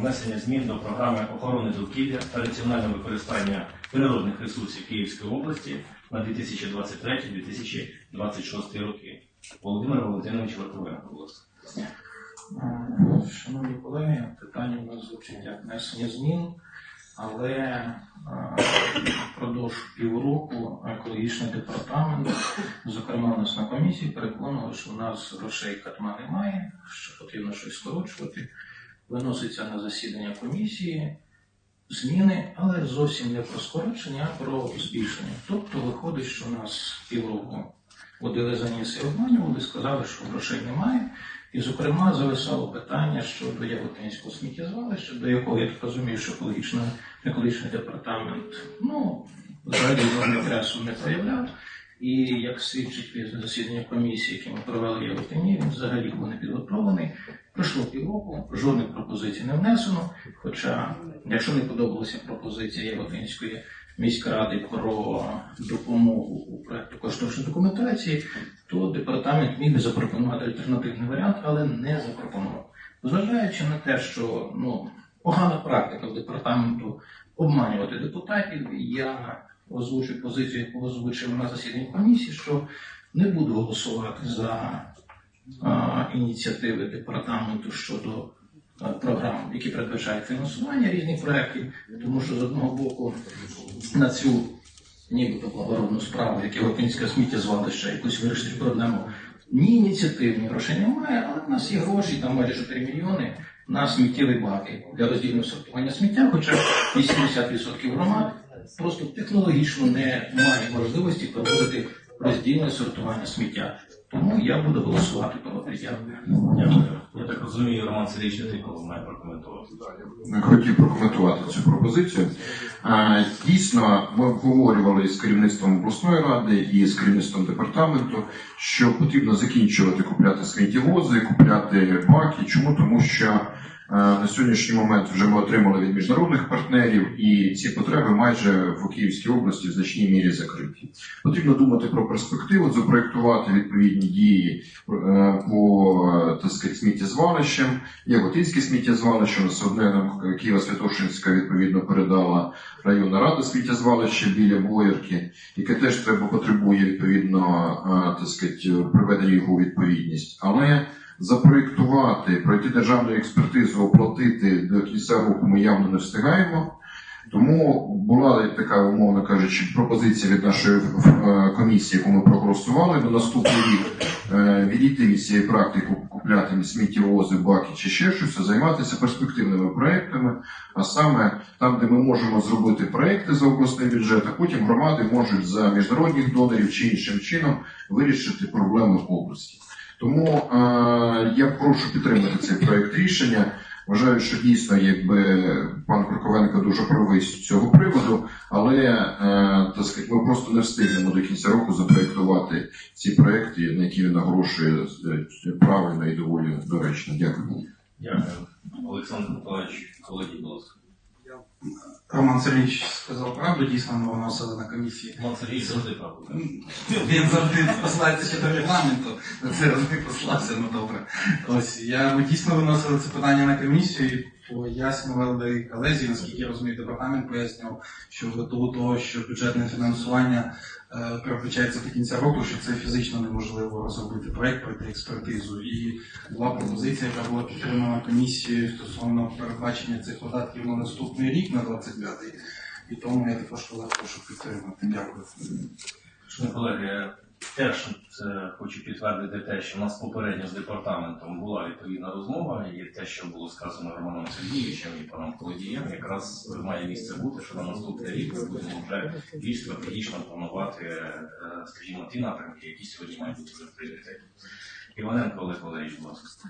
внесення змін до програми охорони довкілля та раціонального використання природних ресурсів Київської області на 2023-2026 роки. Володимир Валентинович Верховенко, будь. Е, Шановні колеги, питання у нас звучить як внесення змін, але е, впродовж півроку екологічний департамент, зокрема у нас на комісії, переконував, що у нас грошей катма немає, що потрібно щось скорочувати. Виноситься на засідання комісії зміни, але зовсім не про скорочення, а про збільшення. Тобто виходить, що у нас півроку водили за ніс і обманювали, сказали, що грошей немає. І, зокрема, зависало питання щодо Яготинського сміттєзвалища, до якого я так розумію, що екологічний, екологічний департамент ну, взагалі інтересу не проявляв. І як свідчить після засідання комісії, яке ми провели в Яготині, він взагалі був не підготовлений. Пройшло півроку, жодних пропозицій не внесено. Хоча, якщо не подобалася пропозиція Яготинської міськради про допомогу у проекту кошторисної документації, то департамент міг би запропонувати альтернативний варіант, але не запропонував. Зважаючи на те, що ну, погана практика в департаменту обманювати депутатів, я озвучу позицію, яку озвучив на засіданні комісії, що не буду голосувати за ініціативи департаменту щодо програм, які передбачають фінансування різних проєктів, тому що з одного боку на цю нібито благородну справу, яке як Європейське сміттєзвалище, якусь вирішити проблему. Ні ініціатив, ні грошей немає, але в нас є гроші, там майже 4 мільйони на сміттєві баки для роздільного сортування сміття, хоча 80% громад просто технологічно не має можливості проводити роздільне сортування сміття. Тому я буду голосувати проти. Я, Дякую. Я так розумію, Роман Сергійович Тихо має прокоментувати. хотів прокоментувати цю пропозицію. Дійсно, ми обговорювали з керівництвом обласної ради і з керівництвом департаменту, що потрібно закінчувати купляти сміттєвози, купляти баки. Чому? Тому що на сьогоднішній момент вже ми отримали від міжнародних партнерів, і ці потреби майже в Київській області в значній мірі закриті. Потрібно думати про перспективу, запроектувати відповідні дії е, по е, так сказати, сміттєзвалищам. Є Готинське сміттєзвалище, у нас одне нам Києво-Святошинська відповідно передала районна рада сміттєзвалища біля Боярки, яке теж треба потребує відповідно е, так сказати, приведення його у відповідність. Але запроєктувати, пройти державну експертизу, оплатити до кінця року ми явно не встигаємо. Тому була така, умовно кажучи, пропозиція від нашої е, комісії, яку ми проголосували на наступний рік е, відійти від цієї практики купляти сміттєвози, баки чи ще щось, займатися перспективними проектами, а саме там, де ми можемо зробити проекти за обласний бюджет, а потім громади можуть за міжнародних донорів чи іншим чином вирішити проблеми області. Тому е, я прошу підтримати цей проект рішення. Вважаю, що дійсно, якби пан Курковенко дуже правий з цього приводу, але е, так сказати, ми просто не встигнемо до кінця року запроектувати ці проекти, на які він наголошує е, правильно і доволі доречно. Дякую. Дякую. Олександр Миколаївич, Володій, будь ласка. Роман Сергійович сказав правду, дійсно ми виносили на комісії. Роман Сергійович завжди правду. Він завжди послається ще до регламенту, на це не послався, ну добре. Ось я ми дійсно виносили це питання на комісію пояснювали колезі, наскільки я розумію, департамент пояснював, що в до того, що бюджетне фінансування е, переключається до кінця року, що це фізично неможливо розробити проект, пройти експертизу. І була пропозиція, яка була підтримана комісією стосовно передбачення цих видатків на наступний рік, на 25-й. І тому я також колег прошу підтримати. Дякую. Шановні колеги, теж хочу підтвердити те, що у нас попередньо з департаментом була відповідна розмова, і те, що було сказано Романом Сергійовичем і паном Колодієм, якраз має місце бути, що на наступний рік ми будемо вже більш стратегічно планувати, е, скажімо, ті напрямки, які сьогодні мають бути вже в пріоритеті. Іваненко Олег Валерійович, будь ласка.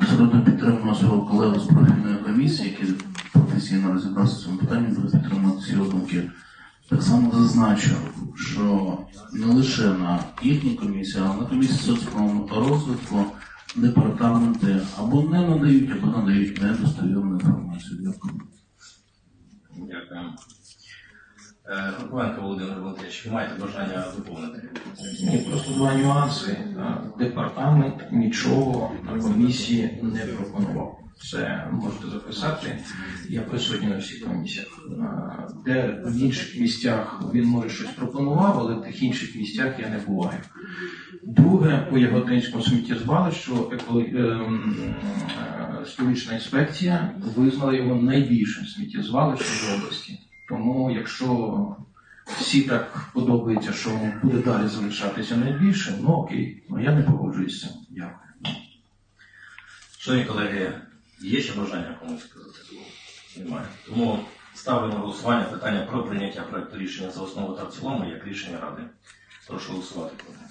Абсолютно підтримуємо свого колегу з профільної комісії, який професійно розібрався в цьому питанні, буде підтримувати ці думки. Так само зазначу, що не лише на їхній комісії, а на комісії та розвитку департаменти або не надають, або надають недостовірну інформацію. Дякую. Дякую. Е, Володимир Валентинович, ви маєте бажання доповнити? Ні, просто два нюанси. Департамент нічого на комісії не пропонував. Це можете записати. Я присутній на всіх комісіях. Де в інших місцях він може щось пропонував, але в тих інших місцях я не буваю. Друге, по Яготинському сміттєзвалищу ем, е, столична інспекція визнала його найбільшим сміттєзвалищем в області. Тому, якщо всі так подобається, що буде далі залишатися найбільшим, ну окей, ну я не цим. Дякую. Шановні колеги, є ще бажання комусь сказати слово? Немає. Тому ставлю на голосування питання про прийняття проекту рішення за основу та в цілому як рішення ради. Прошу голосувати. колеги.